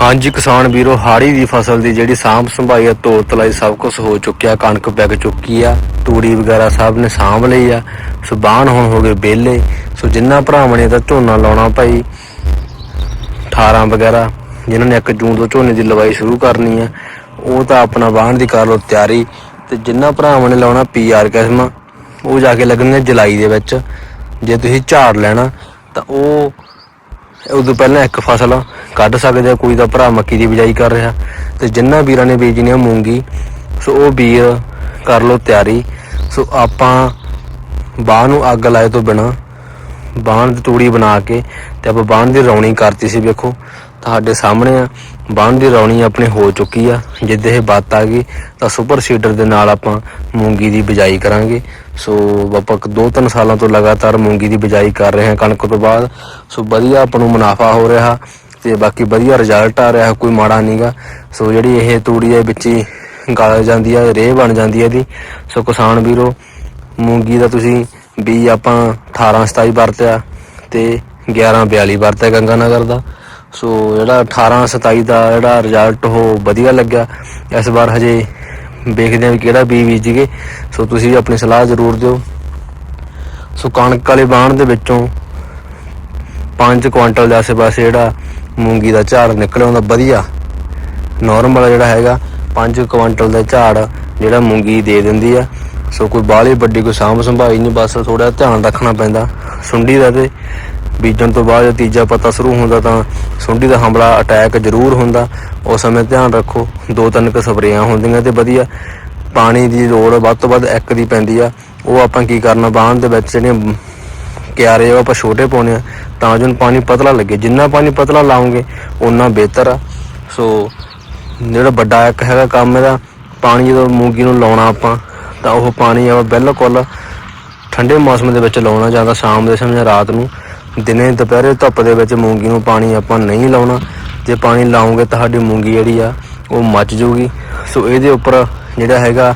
ਹਾਂਜੀ, ਕਿਸਾਨ ਵੀਰੋ, ਹਾੜੀ ਦੀ ਫਸਲ ਦੀ ਜਿਹੜੀ ਸਾਂਭ ਸੰਭਾਈ ਆ ਤੋੜ ਤਲਾਈ ਸਭ ਕੁਝ ਹੋ ਚੁੱਕਿਆ, ਕਣਕ ਵਿਕ ਚੁੱਕੀ ਆ, ਤੂੜੀ ਵਗੈਰਾ ਸਭ ਨੇ ਸਾਂਭ ਲਈ ਆ, ਸੋ ਬਾਣ ਹੁਣ ਹੋ ਗਏ ਵਿਹਲੇ, ਸੋ ਜਿੰਨਾ ਭਰਾਵਾਂ ਨੇ ਤਾਂ ਝੋਨਾ ਲਾਉਣਾ ਭਾਈ 18 ਵਗੈਰਾ, ਜਿਨ੍ਹਾਂ ਨੇ 1 ਜੂਨ ਤੋਂ ਝੋਨੇ ਦੀ ਲਵਾਈ ਸ਼ੁਰੂ ਕਰਨੀ ਆ, ਉਹ ਤਾਂ ਆਪਣਾ ਵਾਹਣ ਦੀ ਕਰ ਲੋ ਤਿਆਰੀ, ਤੇ ਜਿੰਨਾ ਭਰਾਵਾਂ ਨੇ ਲਾਉਣਾ ਪੀਆਰ ਕਿਸਮ, ਉਹ ਜਾ ਕੇ ਲੱਗਣਗੇ ਜੁਲਾਈ ਦੇ ਵਿੱਚ, ਜੇ ਤੁਸੀਂ ਝਾੜ ਲੈਣਾ, ਤਾਂ ਉਹ ਉਦੋਂ ਪਹਿਲਾਂ ਇੱਕ ਫਸਲ ਕੱਢ ਸਕਦੇ ਆ, ਕੋਈ ਦਾ ਭਰਾ ਮੱਕੀ ਦੀ ਬਿਜਾਈ ਕਰ ਰਿਹਾ। ਤੇ ਜਿੰਨਾ ਵੀਰਾਂ ਨੇ ਬੀਜਣੀ ਆ ਮੂੰਗੀ, ਸੋ ਉਹ ਵੀਰ ਕਰ ਲਓ ਤਿਆਰੀ। ਸੋ ਆਪਾਂ ਬਾਹ ਨੂੰ ਅੱਗ ਲਾਏ ਤੋਂ ਬਿਨਾ ਬਾਣ ਦੀ ਤੂੜੀ ਬਣਾ ਕੇ ਤੇ ਆਪਾਂ ਬਾਣ ਦੀ ਰੌਣੀ ਕਰਤੀ ਸੀ, ਵੇਖੋ, ਤੁਹਾਡੇ ਸਾਹਮਣੇ ਆ। ਬਾਣ ਦੀ ਰੌਣੀ ਆਪਣੀ ਹੋ ਚੁੱਕੀ ਆ। ਜਿੱਦੇ ਇਹ ਬਾਤ ਆ ਗਈ, ਤਾਂ ਸੁਪਰ ਸੀਡਰ ਦੇ ਨਾਲ ਆਪਾਂ ਮੂੰਗੀ ਦੀ ਬਿਜਾਈ ਕਰਾਂਗੇ। ਸੋ ਆਪਾਂ ਦੋ ਤਿੰਨ ਸਾਲਾਂ ਤੋਂ ਲਗਾਤਾਰ ਮੂੰਗੀ ਦੀ ਬਿਜਾਈ ਕਰ ਰਹੇ ਹਾਂ ਕਣਕ ਤੋਂ ਬਾਅਦ। ਸੋ ਵਧੀਆ ਆਪਾਂ ਨੂੰ ਮੁਨਾਫਾ ਹੋ ਰਿਹਾ। ਤੇ ਬਾਕੀ ਵਧੀਆ ਰਿਜ਼ਲਟ ਆ ਰਿਹਾ, ਕੋਈ ਮਾੜਾ ਨਹੀਂਗਾ ਸੋ ਜਿਹੜੀ ਇਹ ਤੂੜੀ ਦੇ ਵਿੱਚ ਹੀ ਗਲ ਜਾਂਦੀ ਆ, ਰੇਹ ਬਣ ਜਾਂਦੀ ਹੈ ਇਹਦੀ। ਸੋ ਕਿਸਾਨ ਵੀਰੋ, ਮੂੰਗੀ ਦਾ ਤੁਸੀਂ ਬੀ ਆਪਾਂ 18 27 ਵਰਤਿਆ ਤੇ 11 42 ਵਰਤਿਆ ਗੰਗਾ ਨਗਰ ਦਾ। ਸੋ ਜਿਹੜਾ 18 27 ਦਾ ਜਿਹੜਾ ਰਿਜ਼ਲਟ ਉਹ ਵਧੀਆ ਲੱਗਿਆ। ਇਸ ਵਾਰ ਹਜੇ ਵੇਖਦੇ ਹਾਂ ਵੀ ਕਿਹੜਾ ਬੀ ਬੀਜੀਏ। ਸੋ ਤੁਸੀਂ ਆਪਣੀ ਸਲਾਹ ਜ਼ਰੂਰ ਦਿਓ। ਸੋ ਕਣਕ ਵਾਲੇ ਬਾਣ ਦੇ ਵਿੱਚੋਂ 5 ਕੁਇੰਟਲ ਦੇ ਆਸੇ-ਪਾਸੇ ਜਿਹੜਾ ਮੂੰਗੀ ਦਾ ਝਾੜ ਨਿਕਲਿਆ ਹੁੰਦਾ ਵਧੀਆ ਨਾਰਮਲ ਜਿਹੜਾ ਹੈਗਾ 5 ਕੁਇੰਟਲ ਦਾ ਝਾੜ ਜਿਹੜਾ ਮੂੰਗੀ ਦੇ ਦਿੰਦੀ ਆ। ਸੋ ਕੋਈ ਬਾਹਲੀ ਵੱਡੀ ਕੋਈ ਸਾਂਭ ਸੰਭਾਈ ਨਹੀਂ, ਬਸ ਥੋੜਾ ਧਿਆਨ ਰੱਖਣਾ ਪੈਂਦਾ। ਸੁੰਡੀ ਦਾ ਤੇ ਬੀਜਣ ਤੋਂ ਬਾਅਦ ਜਦੋਂ ਤੀਜਾ ਪੱਤਾ ਸ਼ੁਰੂ ਹੁੰਦਾ ਤਾਂ ਸੁੰਡੀ ਦਾ ਹਮਲਾ ਅਟੈਕ ਜ਼ਰੂਰ ਹੁੰਦਾ। ਉਸ ਸਮੇਂ ਧਿਆਨ ਰੱਖੋ, ਦੋ ਤਿੰਨ ਕੁ ਸਪਰੇਆਂ ਹੁੰਦੀਆਂ ਤੇ ਵਧੀਆ। ਪਾਣੀ ਦੀ ਲੋੜ ਵੱਧ ਤੋਂ ਵੱਧ ਇੱਕ ਦੀ ਪੈਂਦੀ ਆ। ਉਹ ਆਪਾਂ ਕੀ ਕਰਨਾ ਬਾਣ ਦੇ ਵਿੱਚ ਜਿਹੜੀਆਂ ਕਿਆਰੇ ਉਹ ਆਪਾਂ ਛੋਟੇ ਪਾਉਣੇ ਆ, ਤਾਂ ਜੋ ਪਾਣੀ ਪਤਲਾ ਲੱਗੇ। ਜਿੰਨਾ ਪਾਣੀ ਪਤਲਾ ਲਾਉਂਗੇ ਉਨਾ ਬਿਹਤਰ ਆ। ਸੋ, ਜਿਹੜਾ ਵੱਡਾ ਇੱਕ ਹੈਗਾ ਕੰਮ ਇਹਦਾ, ਪਾਣੀ ਜਦੋਂ ਮੂੰਗੀ ਨੂੰ ਲਾਉਣਾ ਆਪਾਂ, ਤਾਂ ਉਹ ਪਾਣੀ ਆ ਬਿਲਕੁਲ ਠੰਡੇ ਮੌਸਮ ਦੇ ਵਿੱਚ ਲਾਉਣਾ, ਜਾਂ ਤਾਂ ਸ਼ਾਮ ਦੇ ਸਮੇਂ ਜਾਂ ਰਾਤ ਨੂੰ। ਦਿਨੇ ਦੁਪਹਿਰੇ ਧੁੱਪ ਦੇ ਵਿੱਚ ਮੂੰਗੀ ਨੂੰ ਪਾਣੀ ਆਪਾਂ ਨਹੀਂ ਲਾਉਣਾ। ਜੇ ਪਾਣੀ ਲਾਉਂਗੇ ਤਾਂ ਸਾਡੀ ਮੂੰਗੀ ਜਿਹੜੀ ਆ, ਉਹ ਮੱਚ ਜੂਗੀ ਸੋ ਇਹਦੇ ਉੱਪਰ ਜਿਹੜਾ ਹੈਗਾ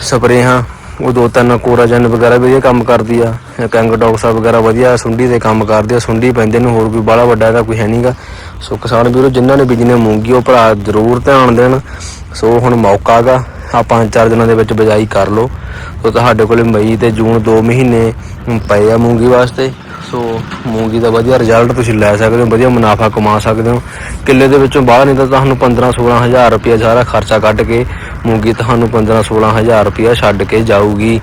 ਸਪਰੇਹਾਂ ਉਹ ਦੋ ਤਿੰਨ ਕੋਰਾਜਨ ਵਗੈਰਾ ਵੀ ਇਹ ਕੰਮ ਕਰਦੀ ਆ। ਕੰਗ ਡੌਕਸਾ ਵਗੈਰਾ ਵਧੀਆ ਸੁੰਡੀ ਦੇ ਕੰਮ ਕਰਦੀ ਆ, ਸੁੰਡੀ ਪੈਂਦੇ ਨੂੰ, ਹੋਰ ਕੋਈ ਬਾਹਲਾ ਵੱਡਾ ਇਹਦਾ ਕੋਈ ਹੈ ਨਹੀਂਗਾ ਸੋ ਕਿਸਾਨ ਵੀਰੋ, ਜਿਨ੍ਹਾਂ ਨੇ ਬੀਜਨੇ ਮੂੰਗੀ, ਉਹ ਭਰਾ ਜ਼ਰੂਰ ਧਿਆਨ ਦੇਣ। ਸੋ ਹੁਣ ਮੌਕਾ ਹੈਗਾ ਆ ਪੰਜ ਚਾਰ ਦਿਨਾਂ ਦੇ ਵਿੱਚ ਬਿਜਾਈ ਕਰ ਲਓ। ਸੋ ਤੁਹਾਡੇ ਕੋਲੇ ਮਈ ਤੇ ਜੂਨ ਦੋ ਮਹੀਨੇ ਪਏ ਆ ਮੂੰਗੀ ਵਾਸਤੇ। ਸੋ ਮੂੰਗੀ ਦਾ ਵਧੀਆ ਰਿਜ਼ਲਟ ਤੁਸੀਂ ਲੈ ਸਕਦੇ ਹੋ, ਵਧੀਆ ਮੁਨਾਫਾ ਕਮਾ ਸਕਦੇ ਹੋ। ਕਿੱਲੇ ਦੇ ਵਿੱਚੋਂ ਬਾਹਰ ਨਹੀਂ ਤਾਂ ਤੁਹਾਨੂੰ 15 16000 ਰੁਪਏ ਸਾਰਾ ਖਰਚਾ ਕੱਢ ਕੇ ਮੂੰਗੀ ਤੁਹਾਨੂੰ 15 16000 ਰੁਪਏ ਛੱਡ ਕੇ ਜਾਊਗੀ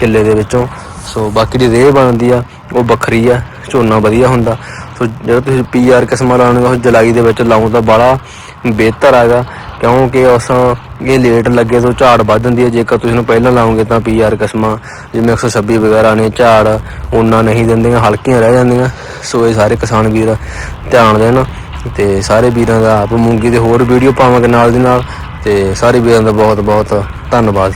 ਕਿੱਲੇ ਦੇ ਵਿੱਚੋਂ। ਸੋ ਬਾਕੀ ਦੀ ਰੇਹ ਬਣਦੀ ਆ, ਉਹ ਵੱਖਰੀ ਆ, ਝੋਨਾ ਵਧੀਆ ਹੁੰਦਾ। ਸੋ ਜਿਹੜਾ ਤੁਸੀਂ ਪੀਆਰ ਕਿਸਮਾਂ ਲਾਉਣਗੇ ਉਹ ਜੁਲਾਈ ਦੇ ਵਿੱਚ ਲਾਉਂ ਤਾਂ ਬੜਾ ਬਿਹਤਰ ਹੈਗਾ। ਕਿਉਂਕਿ ਉਸ ਇਹ ਲੇਟ ਲੱਗੇ ਤੋਂ ਝਾੜ ਵੱਧ ਜਾਂਦੀ ਹੈ। ਜੇਕਰ ਤੁਸੀਂ ਇਹਨੂੰ ਪਹਿਲਾਂ ਲਾਓਗੇ ਤਾਂ ਪੀਆਰ ਕਿਸਮਾਂ, ਜਿਵੇਂ 126 ਵਗੈਰਾ ਨੇ, ਝਾੜ ਉਹਨਾਂ ਨਹੀਂ ਦਿੰਦੀਆਂ, ਹਲਕੀਆਂ ਰਹਿ ਜਾਂਦੀਆਂ। ਸੋ ਇਹ ਸਾਰੇ ਕਿਸਾਨ ਵੀਰ ਧਿਆਨ ਦੇਣ ਤੇ ਸਾਰੇ ਵੀਰਾਂ ਦਾ ਆਪ ਮੂੰਗੀ ਦੇ ਹੋਰ ਵੀਡੀਓ ਪਾਵਾਂਗੇ ਨਾਲ ਦੀ ਨਾਲ। ਤੇ ਸਾਰੇ ਵੀਰਾਂ ਦਾ ਬਹੁਤ ਬਹੁਤ ਧੰਨਵਾਦ।